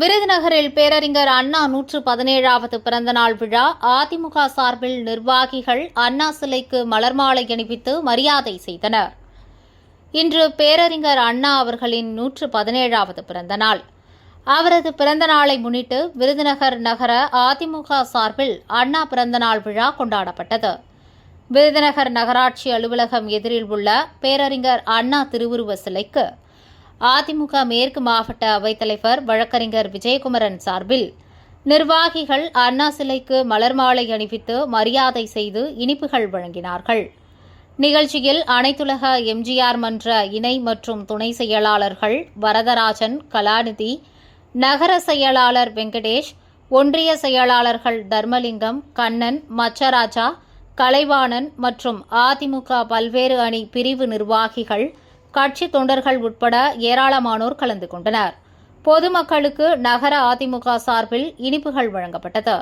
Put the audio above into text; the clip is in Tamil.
விருதுநகரில் பேரறிஞர் அண்ணா நூற்று பதினேழாவது பிறந்தநாள் விழா. அதிமுக சார்பில் நிர்வாகிகள் அண்ணா சிலைக்கு மலர்மாலை அணிவித்து மரியாதை செய்தனர். இன்று பேரறிஞர் அண்ணா அவர்களின் நூற்று பதினேழாவது பிறந்தநாள். அவரது பிறந்தநாளை முன்னிட்டு விருதுநகர் நகர அதிமுக சார்பில் அண்ணா பிறந்தநாள் விழா கொண்டாடப்பட்டது. விருதுநகர் நகராட்சி அலுவலகம் எதிரில் உள்ள பேரறிஞர் அண்ணா திருவுருவ சிலைக்கு அதிமுக மேற்கு மாவட்ட அவைத்தலைவர் வழக்கறிஞர் விஜயகுமரன் சார்பில் நிர்வாகிகள் அண்ணா சிலைக்கு மலர் மாலை அணிவித்து மரியாதை செய்து இனிப்புகள் வழங்கினார்கள். நிகழ்ச்சியில் அனைத்துலக எம்ஜிஆர் மன்ற இணை மற்றும் துணை செயலாளர்கள் வரதராஜன் கலாநிதி நகர செயலாளர் வெங்கடேஷ் ஒன்றிய செயலாளர்கள் தர்மலிங்கம் கண்ணன் மச்சராஜா கலைவாணன் மற்றும் அதிமுக பல்வேறு அணி பிரிவு நிர்வாகிகள் கட்சி தொண்டர்கள் உட்பட ஏராளமானோர் கலந்து கொண்டனர். பொதுமக்களுக்கு நகர அதிமுக சார்பில் இனிப்புகள் வழங்கப்பட்டது.